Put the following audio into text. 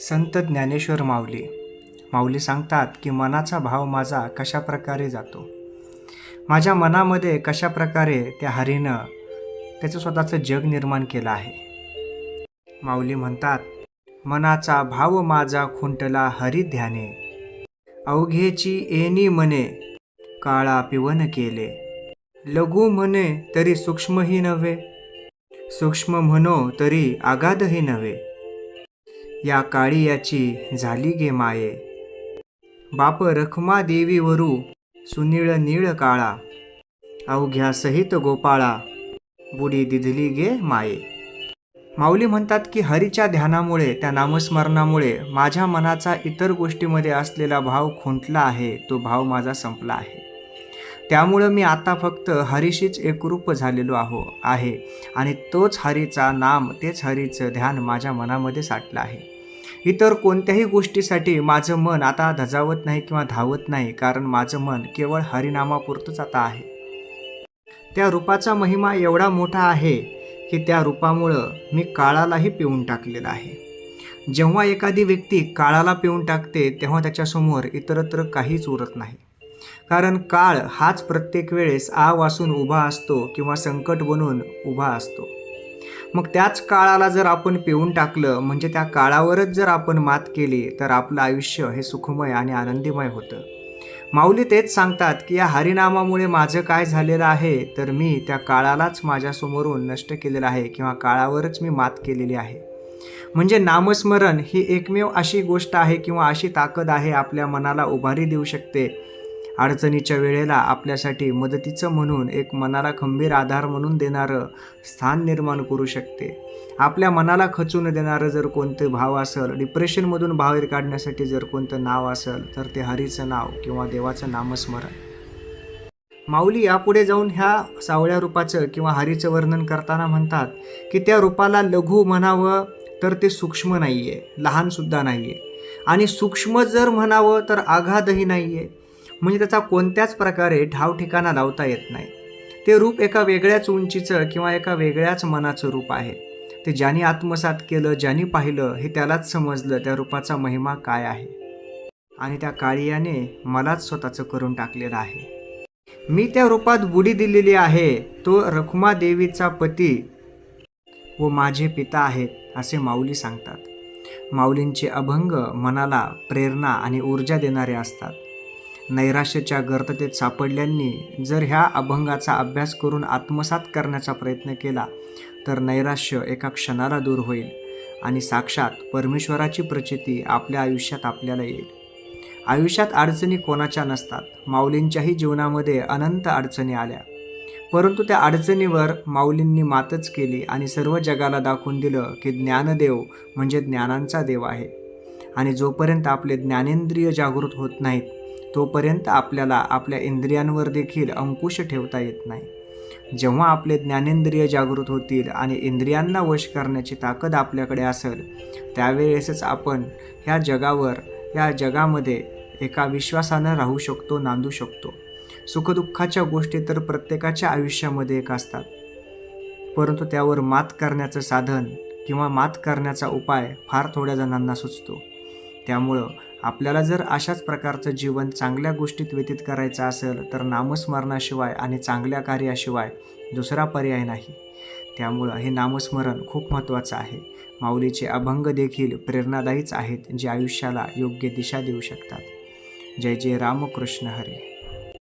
संत ज्ञानेश्वर माऊली. माऊली सांगतात की मनाचा भाव माझा कशा प्रकारे जातो? माझ्या मनामध्ये कशा प्रकारे त्या हरीनं त्याचं स्वतःचं जग निर्माण केलं आहे? माऊली म्हणतात मनाचा भाव माझा खुंटला हरी ध्याने अवघेची एनी मने काळा पिवन केले. लघु म्हणे तरी सूक्ष्मही नव्हे. सूक्ष्म म्हणो तरी आगाधही नव्हे. या काळी याची झाली गे माये. बाप रखमा देवीवरू सुनीळ नीळ काळा. अवघ्या सहित गोपाळा बुडी दिधली गे माये. माऊली म्हणतात की हरीच्या ध्यानामुळे त्या नामस्मरणामुळे माझ्या मनाचा इतर गोष्टीमध्ये असलेला भाव खुंटला आहे तो भाव माझा संपला आहे. त्यामुळं मी आता फक्त हरीशीच एकरूप झालेलो आहो आहे. आणि तोच हरीचा नाम तेच हरीचं ध्यान माझ्या मनामध्ये साठलं आहे. इतर कोणत्याही गोष्टीसाठी माझं मन आता धजावत नाही किंवा धावत नाही कारण माझं मन केवळ हरिनामापुरतंच आता आहे. त्या रूपाचा महिमा एवढा मोठा आहे की त्या रूपामुळं मी काळालाही पिऊन टाकलेला आहे. जेव्हा एखादी व्यक्ती काळाला पिऊन टाकते तेव्हा त्याच्यासमोर इतरत्र काहीच उरत नाही. कारण काळ हाच प्रत्येक वेळेस आ वासून उभा असतो किंवा संकट बनून उभा असतो. मग त्याच काळाला जर आपण पिऊन टाकलं म्हणजे त्या काळावरच जर आपण मात केली तर आपलं आयुष्य हे सुखमय आणि आनंदीमय होतं. माऊली तेच सांगतात की या हरिनामामुळे माझं काय झालेलं आहे तर मी त्या काळालाच माझ्यासमोरून नष्ट केलेलं आहे किंवा काळावरच मी मात केलेली आहे. म्हणजे नामस्मरण ही एकमेव अशी गोष्ट आहे किंवा अशी ताकद आहे आपल्या मनाला उभारी देऊ शकते अडचणीच्या वेळेला आपल्यासाठी मदतीचं म्हणून एक मनाला खंबीर आधार म्हणून देणारं स्थान निर्माण करू शकते. आपल्या मनाला खचून देणारं जर कोणतं भाव असेल डिप्रेशनमधून बाहेर काढण्यासाठी जर कोणतं नाव असेल तर ते हरीचं नाव किंवा देवाचं नामस्मरण. माऊली यापुढे जाऊन ह्या सावळ्या रूपाचं किंवा हरीचं वर्णन करताना म्हणतात की त्या रूपाला लघु म्हणावं तर ते सूक्ष्म नाही आहे लहानसुद्धा नाही आहे आणि सूक्ष्म जर म्हणावं तर आघातही नाही आहे म्हणजे त्याचा कोणत्याच प्रकारे ठाव ठिकाणा लावता येत नाही. ते रूप एका वेगळ्याच उंचीचं किंवा एका वेगळ्याच मनाचं रूप आहे. ते ज्याने आत्मसात केलं ज्याने पाहिलं हे त्यालाच समजलं त्या रूपाचा महिमा काय आहे. आणि त्या काळियाने मलाच स्वतःचं करून टाकलेलं आहे. मी त्या रूपात बुडी दिलेली आहे तो रखुमा देवीचा पती व माझे पिता आहेत असे माऊली सांगतात. माऊलींचे अभंग मनाला प्रेरणा आणि ऊर्जा देणारे असतात. नैराश्याच्या गर्ततेत सापडल्यांनी जर ह्या अभंगाचा अभ्यास करून आत्मसात करण्याचा प्रयत्न केला तर नैराश्य एका क्षणाला दूर होईल आणि साक्षात परमेश्वराची प्रचिती आपल्या आयुष्यात आपल्याला येईल. आयुष्यात अडचणी कोणाच्या नसतात माऊलींच्याही जीवनामध्ये अनंत अडचणी आल्या. परंतु त्या अडचणीवर माऊलींनी मातच केली आणि सर्व जगाला दाखवून दिलं की ज्ञानदेव म्हणजे ज्ञानांचा देव आहे. आणि जोपर्यंत आपले ज्ञानेंद्रिय जागृत होत नाहीत तोपर्यंत आपल्याला आपल्या इंद्रियांवर देखील अंकुश ठेवता येत नाही. जेव्हा आपले ज्ञानेंद्रिय जागृत होतील आणि इंद्रियांना वश करण्याची ताकद आपल्याकडे असेल त्यावेळेसच आपण ह्या जगावर या जगामध्ये एका विश्वासानं राहू शकतो नांदू शकतो. सुखदुःखाच्या गोष्टी तर प्रत्येकाच्या आयुष्यामध्ये एक असतात. परंतु त्यावर मात करण्याचं साधन किंवा मात करण्याचा उपाय फार थोड्या जणांना सुचतो. त्यामुळं आपल्याला जर अशाच प्रकारचं जीवन चांगल्या गोष्टीत व्यतीत करायचं असेल तर नामस्मरणाशिवाय आणि चांगल्या कार्याशिवाय दुसरा पर्याय नाही. त्यामुळं हे नामस्मरण खूप महत्त्वाचं आहे. माऊलीचे अभंग देखील प्रेरणादायीच आहेत जे आयुष्याला योग्य दिशा देऊ शकतात. जय जय रामकृष्ण हरे.